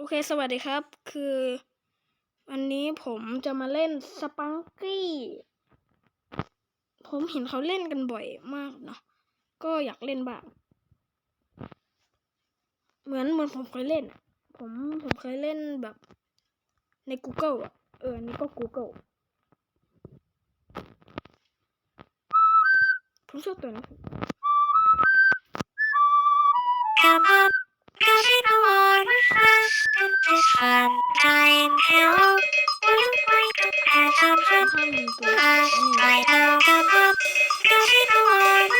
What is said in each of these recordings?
โอเค สวัสดีครับ คือวันนี้ผมจะมาเล่นสปังกี้ ผมเห็นเขาเล่นกันบ่อยมากเนาะ ก็อยากเล่นบ้าง เหมือนเหมือนผมเคยเล่นอะผมผมเคยเล่นแบบใน Google อะเออ นี่ก็ Google ผมชอบตัวนี้ in this fun time hill. We'll wake up as a ค่อน fun ข้างมีตัวอัน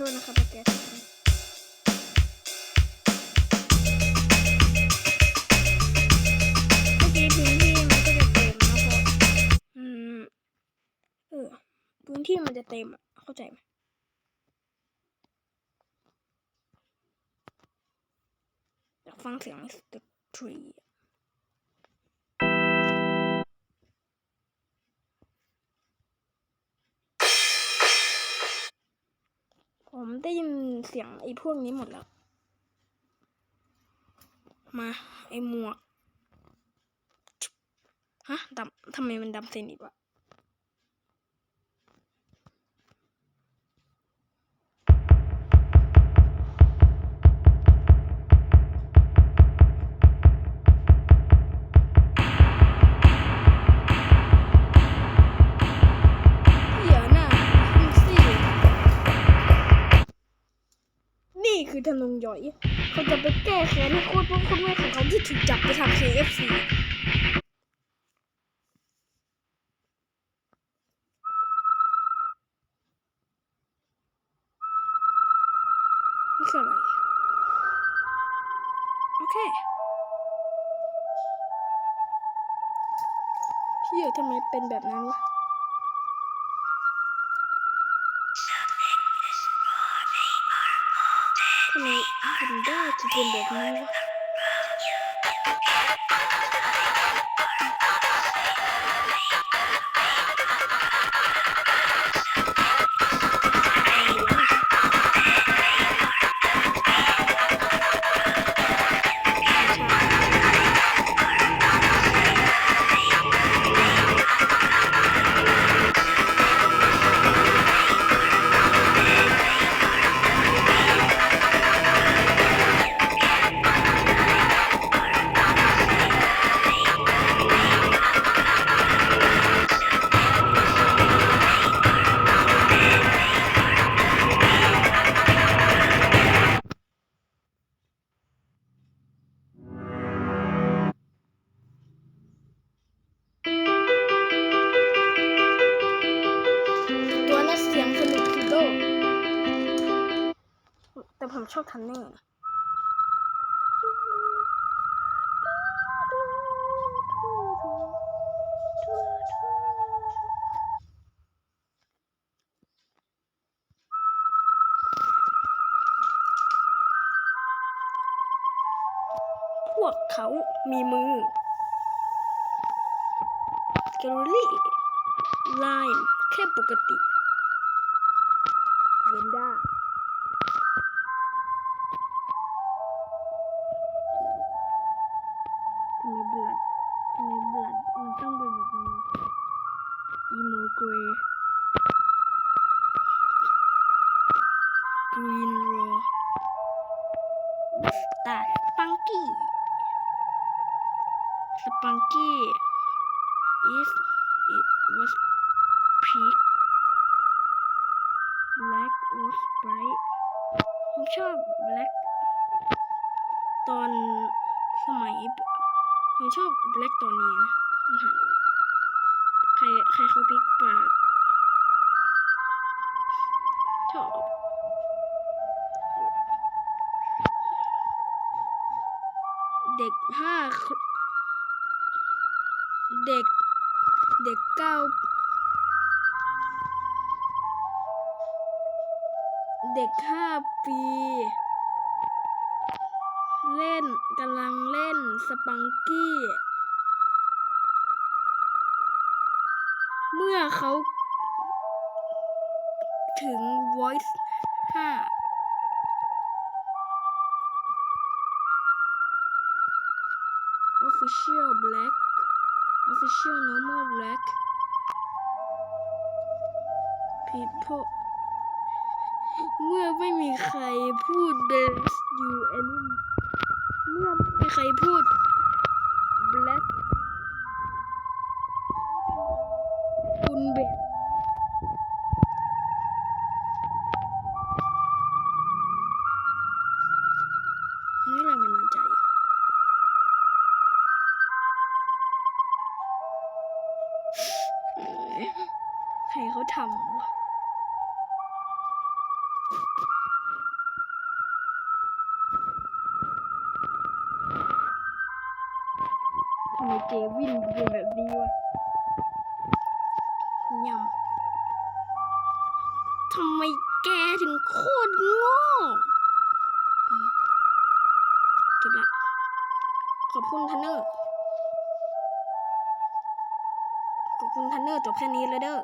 ทษนะครับแกเมื่อกี้พื้นที่มันจะเต็มอะ เข้าใจไหมอยากฟังเสียงสตรี ได้ยินเสียงไอ้พวกนี้หมดแล้ว มา ไอ้หมวก ฮะดำทำไมมันดำสนิทวะ คือธนงหยอย เขาจะไปแก้แค้นให้โคตรพ่อโคตรแม่ของเขาที่ถูกจับไปทำ KFC นี่คืออะไรโอเคเฮียทำไมเป็นแบบนั้นวะ ทำไมทำ ชอบทันเนอร์พวกเขามีมือแคลอรี่ไลน์แค่ปกติ ลัดทำไมบลัดมันต้องเป็นแบบนี้อีโมเกรกรีนโรตาสปังกี้สปังกี้ is it was pink black was bright ผมชอบ black ตอนสมัย ผมชอบ black ตอนนี้นะมันหายไปใครใครเขาพลิกปากชอบเด็กห้าเด็ก เด็กเก้าเด็กห้าปี เล่นกำลังเล่นสปังกี้ เมื่อเขาถึง voice ห้า official black official normal black people เมื่อไม่มีใครพูด best you any เมื่อไม่มีใครพูด black เกวินเป็นแบบนี้วะยำทำไมแกถึงโคตรโง่อืมจบละ ขอบคุณทันเนอร์ ขอบคุณทันเนอร์จบแค่นี้เลยเด้อ